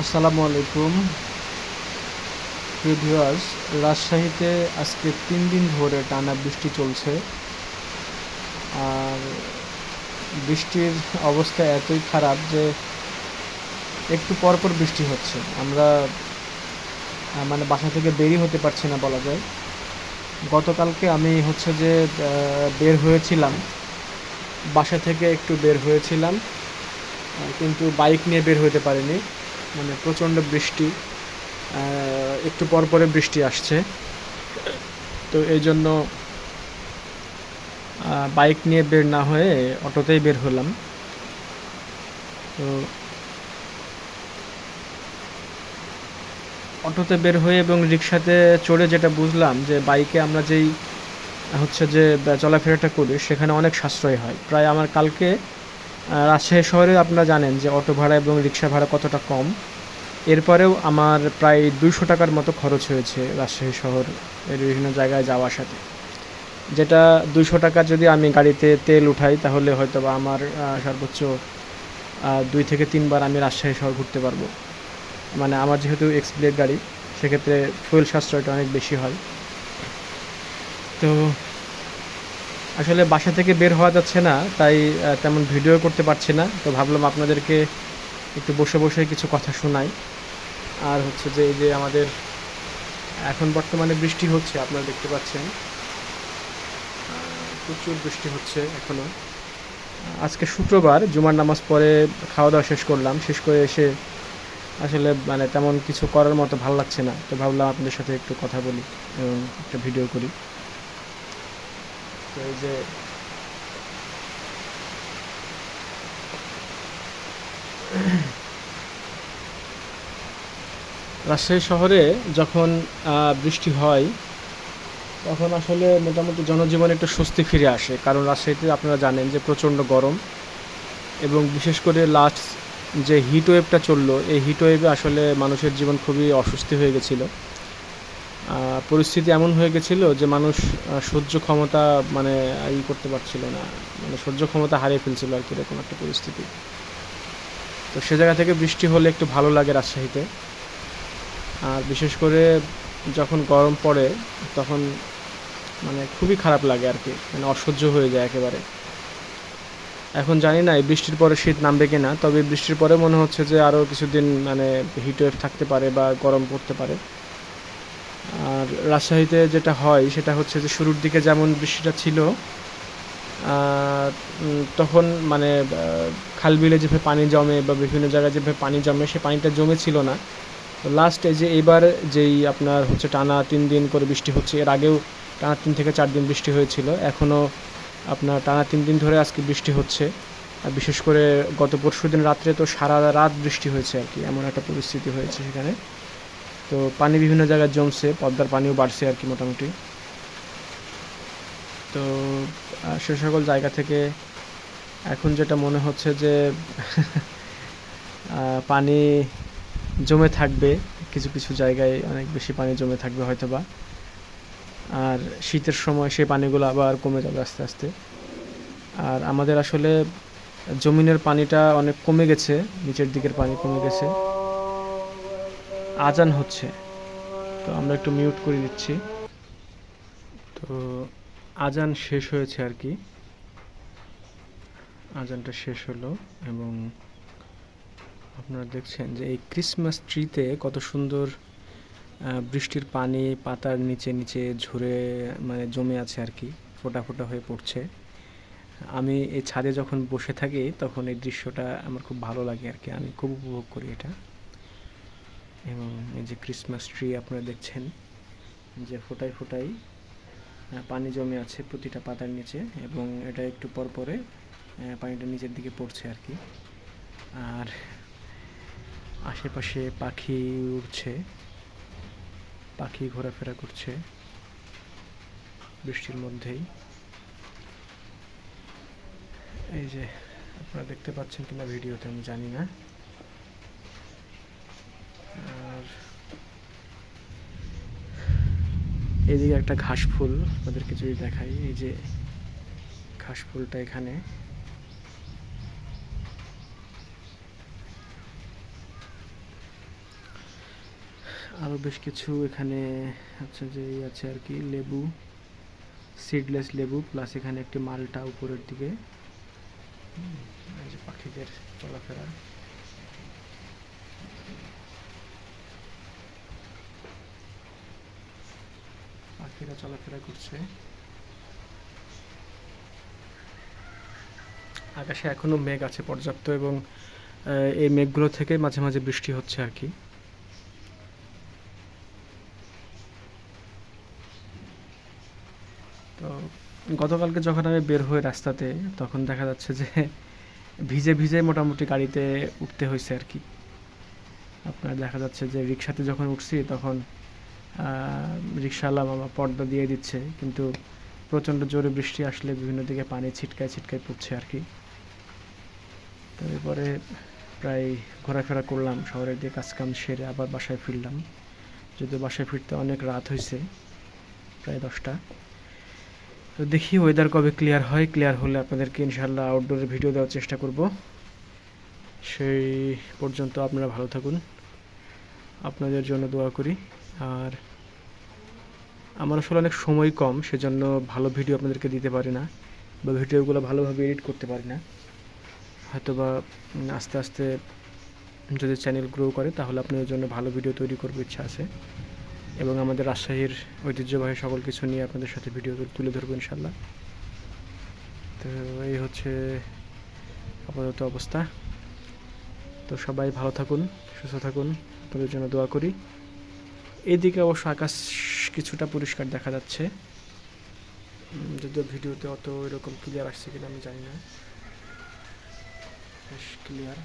আসসালামু আলাইকুম। ভিউয়ার্স, রাজশাহীতে আজকে তিন দিন ধরে টানা বৃষ্টি চলছে। আর বৃষ্টির অবস্থা এতই খারাপ যে একটু পর পর বৃষ্টি হচ্ছে। আমরা মানে বাসা থেকে বেরই হতে পারছি না বলা যায়। গতকালকে আমি হচ্ছে যে বের হয়েছিলাম। বাসা থেকে একটু বের হয়েছিলাম। কিন্তু বাইক নিয়ে বের হতে পারিনি। মানে প্রচণ্ড বৃষ্টি একটু পর পরে বৃষ্টি আসছে। তো এই জন্য বাইক নিয়ে বের না হয়ে অটোতেই বের হলাম। তো অটোতে বের হয়ে এবং রিক্সাতে চড়ে যেটা বুঝলাম যে বাইকে আমরা যেই, হচ্ছে যে, চলাফেরাটা করি, সেখানে অনেক সাশ্রয় হয়। প্রায় আমার কালকে রাজশাহী শহরে আপনারা জানেন যে অটো ভাড়া এবং রিক্সা ভাড়া কতটা কম। এরপরেও আমার প্রায় দুইশো টাকার মতো খরচ হয়েছে রাজশাহী শহর এর বিভিন্ন জায়গায় যাওয়ার সাথে। যেটা দুইশো টাকা যদি আমি গাড়িতে তেল উঠাই, তাহলে হয়তো বা আমার সর্বোচ্চ দুই থেকে তিনবার আমি রাজশাহী শহর ঘুরতে পারব। মানে আমার যেহেতু এক্সপ্লেট গাড়ি, সেক্ষেত্রে ফুয়েল সাশ্রয়টা অনেক বেশি হয়। তো আসলে বাসা থেকে বের হওয়া যাচ্ছে না, তাই তেমন ভিডিও করতে পারছি না। তো ভাবলাম আপনাদেরকে একটু বসে বসে কিছু কথা শোনাই। আর হচ্ছে যে, এই যে আমাদের এখন বর্তমানে বৃষ্টি হচ্ছে, আপনারা দেখতে পাচ্ছেন। প্রচুর বৃষ্টি হচ্ছে এখনও আজকে শুক্রবার, জুমার নামাজ পরে খাওয়া দাওয়া শেষ করলাম। শেষ করে এসে আসলে মানে তেমন কিছু করার মতো ভালো লাগছে না। তো ভাবলাম আপনাদের সাথে একটু কথা বলি এবং একটা ভিডিও করি। তো এই যে রাজশাহী শহরে যখন বৃষ্টি হয়, তখন আসলে মোটামুটি জনজীবনে একটু স্বস্তি ফিরে আসে। কারণ রাজশাহীতে আপনারা জানেন যে প্রচণ্ড গরম এবং বিশেষ করে লাস্ট যে হিট ওয়েভটা চলল, এই হিট ওয়েভে আসলে মানুষের জীবন খুবই অস্বস্তি হয়ে গেছিল। পরিস্থিতি এমন হয়ে গেছিল যে মানুষ সহ্য ক্ষমতা মানে ই করতে পারছিল না। মানে সহ্য ক্ষমতা হারিয়ে ফেলছিল আর কি এরকম একটা পরিস্থিতি। তো সে জায়গা থেকে বৃষ্টি হলে একটু ভালো লাগে রাজশাহীতে। আর বিশেষ করে যখন গরম পড়ে, তখন মানে খুবই খারাপ লাগে আর কি। মানে অসহ্য হয়ে যায় একেবারে। এখন জানি না এই বৃষ্টির পরে শীত নামবে কিনা, তবে বৃষ্টির পরে মনে হচ্ছে যে আরও কিছুদিন মানে হিট ওয়েভ থাকতে পারে বা গরম পড়তে পারে। আর রাজশাহীতে যেটা হয়, সেটা হচ্ছে যে শুরুর দিকে যেমন বৃষ্টিটা ছিল তখন মানে খাল বিলে যেভাবে পানি জমে বা বিভিন্ন জায়গায় যেভাবে পানি জমে, সে পানিটা জমে ছিল না। তো লাস্ট যে এবার যেই আপনার হচ্ছে টানা তিন দিন করে বৃষ্টি হচ্ছে, এর আগেও টানা তিন থেকে চার দিন বৃষ্টি হয়েছিল, এখনও আপনার টানা তিন দিন ধরে আজকে বৃষ্টি হচ্ছে। আর বিশেষ করে গত পরশু দিন রাত্রে তো সারা রাত বৃষ্টি হয়েছে আর কি, এমন একটা পরিস্থিতি হয়েছে সেখানে। তো পানি বিভিন্ন জায়গায় জমছে, পদ্মার পানিও বাড়ছে আর কি মোটামুটি। তো সে সকল জায়গা থেকে এখন যেটা মনে হচ্ছে যে পানি জমে থাকবে, কিছু কিছু জায়গায় অনেক বেশি পানি জমে থাকবে হয়তো বা আর শীতের সময় সেই পানিগুলো আবার কমে যাবে আস্তে আস্তে। আর আমাদের আসলে জমিনের পানিটা অনেক কমে গেছে, নিচের দিকের পানি কমে গেছে। আজান হচ্ছে। তো আমরা একটু মিউট করে দিচ্ছি তো আজান শেষ হয়েছে আর কি। আজানটা শেষ হলো এবং আপনারা দেখছেন যে এই ক্রিসমাস ট্রিতে কত সুন্দর বৃষ্টির পানি পাতার নিচে নিচে ঝরে মানে জমে আছে আর কি, ফোটা ফোটা হয়ে পড়ছে। আমি এই ছাদে যখন বসে থাকি তখন এই দৃশ্যটা আমার খুব ভালো লাগে আর কি, আমি খুব উপভোগ করি এটা। এবং এই যে ক্রিসমাস ট্রি আপনারা দেখছেন, যে ফোটায় ফোটায় পানি জমে আছে প্রতিটা পাতার নিচে এবং এটা একটু পর পরে পানিটা নিচের দিকে পড়ছে আর কি। আর আশেপাশে পাখি উড়ছে, পাখি ঘোরাফেরা করছে বৃষ্টির মধ্যেই। এই যে আপনারা দেখতে পাচ্ছেন কিনা ভিডিওতে আমি জানি না। এদিকে একটা ঘাস ফুল আপনাদেরকে যদি দেখাই। এই যে ঘাস ফুলটা এখানে। আরও বেশ কিছু এখানে আচ্ছা যে আছে আর কি, লেবু সিডলেস লেবু প্লাস এখানে একটি মালটা উপরের দিকে। পাখিদের চলাফেরা। পাখিরা চলাফেরা করছে। আকাশে এখনও মেঘ আছে পর্যাপ্ত এবং এই মেঘগুলো থেকে মাঝে মাঝে বৃষ্টি হচ্ছে আর কি। তো গতকালকে যখন আমি বের হই রাস্তাতে, তখন দেখা যাচ্ছে যে ভিজে ভিজে মোটামুটি গাড়িতে উঠতে হয়েছে আর কি। আপনার দেখা যাচ্ছে যে রিক্সাতে যখন উঠছি, তখন রিক্সাওয়ালা মামা পর্দা দিয়ে দিচ্ছে, কিন্তু প্রচণ্ড জোরে বৃষ্টি আসলে বিভিন্ন দিকে পানি ছিটকায় ছিটকায় পড়ছে আর কি। তো এরপরে প্রায় ঘোরাফেরা করলাম, শহরের দিকে কাজকাম সেরে আবার বাসায় ফিরলাম। যদিও বাসায় ফিরতে অনেক রাত হয়েছে, প্রায় দশটা। তো দেখি ওয়েদার কবে ক্লিয়ার হয়। ক্লিয়ার হলে আপনাদেরকে ইনশাল্লাহ আউটডোরের ভিডিও দেওয়ার চেষ্টা করব। সেই পর্যন্ত আপনারা ভালো থাকুন। আপনাদের জন্য দোয়া করি। আর আমার আসলে অনেক সময় কম, সেজন্য ভালো ভিডিও আপনাদেরকে দিতে পারি না বা ভিডিওগুলো ভালোভাবে এডিট করতে পারি না। হয়তো বা আস্তে আস্তে যদি চ্যানেল গ্রো করে, তাহলে আপনাদের জন্য ভালো ভিডিও তৈরি করব ইচ্ছা আছে। এবং আমাদের রাজশাহীর ঐতিহ্যবাহী সকল কিছু নিয়ে আপনাদের সাথে ভিডিও তুলে ধরবো ইনশাল্লাহ তো এই হচ্ছে আপাতত অবস্থা। তো সবাই ভালো থাকুন, সুস্থ থাকুন। আপনাদের জন্য দোয়া করি। এইদিকে অবশ্য আকাশ কিছুটা পরিষ্কার দেখা যাচ্ছে। যদিও ভিডিওতে অত এরকম ক্লিয়ার আসছে কিনা আমি জানি না। বেশ ক্লিয়ার